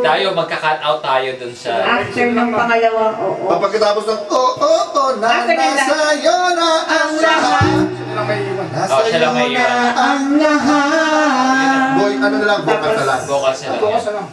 tayo, magka-cut out tayo dun sa... After ng pangalawa, oo. Pagkatapos ng oo, oo, oo, na, After nasa iyo na ang lahat. Nasa Oh, siya iyo lang na ang lahat. Boy, ano na lang, bukas na lang. Vocal sila. Bukas na lang.